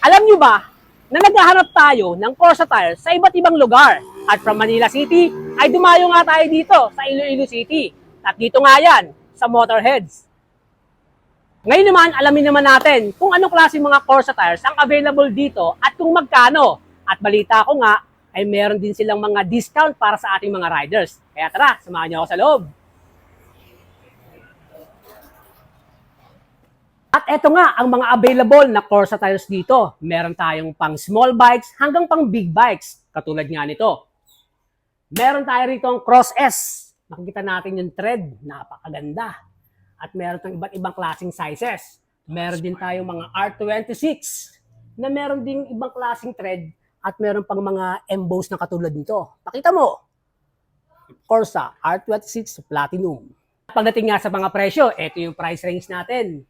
Alam nyo ba na naghahanap tayo ng Corsa tires sa iba't ibang lugar? At from Manila City ay dumayo nga tayo dito sa Iloilo City. At dito nga yan, sa Motorheads. Ngayon naman, alamin naman natin kung anong klase mga Corsa tires ang available dito at kung magkano. At balita ko nga, ay meron din silang mga discount para sa ating mga riders. Kaya tara, samahan niyo ako sa loob. Eto nga ang mga available na Corsa tires dito. Meron tayong pang small bikes hanggang pang big bikes. Katulad nga nito. Meron tayo rito ang Cross S. Makikita natin yung tread. Napakaganda. At meron tayong iba't ibang klaseng sizes. Meron din tayong mga R26 na meron ding ibang klaseng tread at meron pang mga emboss na katulad nito. Pakita mo. Corsa R26 Platinum. Pagdating nga sa mga presyo, ito yung price range natin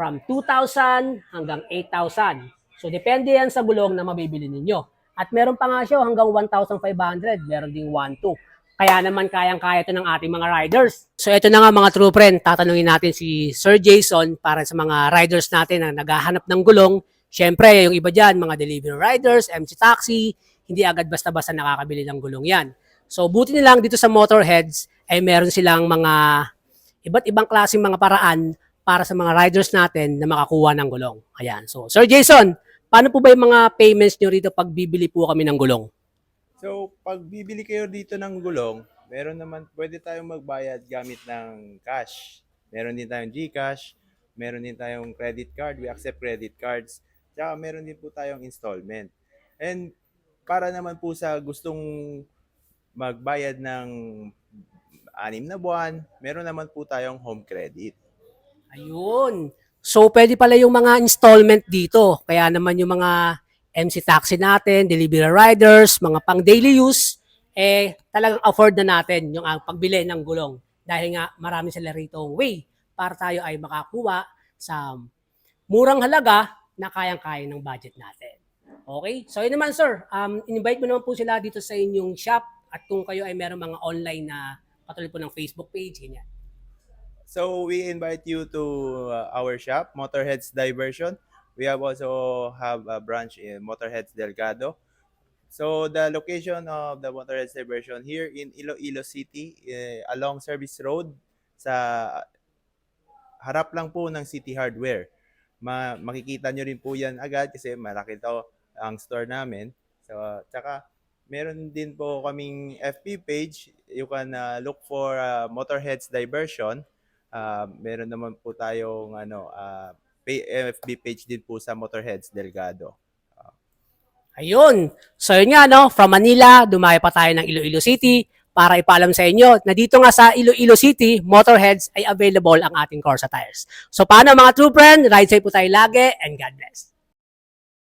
from 2,000 hanggang 8,000. So, depende yan sa gulong na mabibili ninyo. At meron pa nga siya hanggang 1,500. Meron ding 1,200. Kaya naman kayang-kaya ito ng ating mga riders. So, ito na nga mga true friend. Tatanungin natin si Sir Jason para sa mga riders natin na naghahanap ng gulong. Siyempre, yung iba dyan, mga delivery riders, MC Taxi, hindi agad basta-basta nakakabili ng gulong yan. So, buti na lang dito sa Motorheads ay meron silang mga iba't ibang klaseng mga paraan para sa mga riders natin na makakuha ng gulong. Ayan. So, Sir Jason, paano po ba yung mga payments nyo rito pag bibili po kami ng gulong? So, pag bibili kayo dito ng gulong, meron naman, pwede tayong magbayad gamit ng cash. Meron din tayong GCash, meron din tayong credit card, we accept credit cards, tsaka meron din po tayong installment. And para naman po sa gustong magbayad ng anim na buwan, meron naman po tayong home credit. Ayun. So, pwede pala yung mga installment dito. Kaya naman yung mga MC taxi natin, delivery riders, mga pang daily use, eh talagang afford na natin yung ang pagbili ng gulong. Dahil nga marami sila rito way para tayo ay makakuha sa murang halaga na kayang-kaya ng budget natin. Okay? So yun naman sir, um, invite mo naman po sila dito sa inyong shop at kung kayo ay meron mga online na katulad po ng Facebook page, ganyan. So we invite you to uh, our shop, Motorheads Diversion. We have also have a branch in Motorheads Delgado. So the location of the Motorheads Diversion here in Iloilo City, eh, along Service Road, sa harap lang po ng City Hardware. Ma makikita nyo rin po yan agad kasi malaki to ang store namin. So, tsaka meron din po kaming FB page. You can uh, look for uh, Motorheads Diversion. Uh, meron naman po tayong ano uh, pa- FB page din po sa Motorheads Delgado. Ayun. So yun nga, no? From Manila, dumayo pa tayo ng Iloilo City para ipaalam sa inyo na dito nga sa Iloilo City, Motorheads ay available ang ating Corsa tires. So paano mga true friend? Ride safe po tayo lagi and God bless.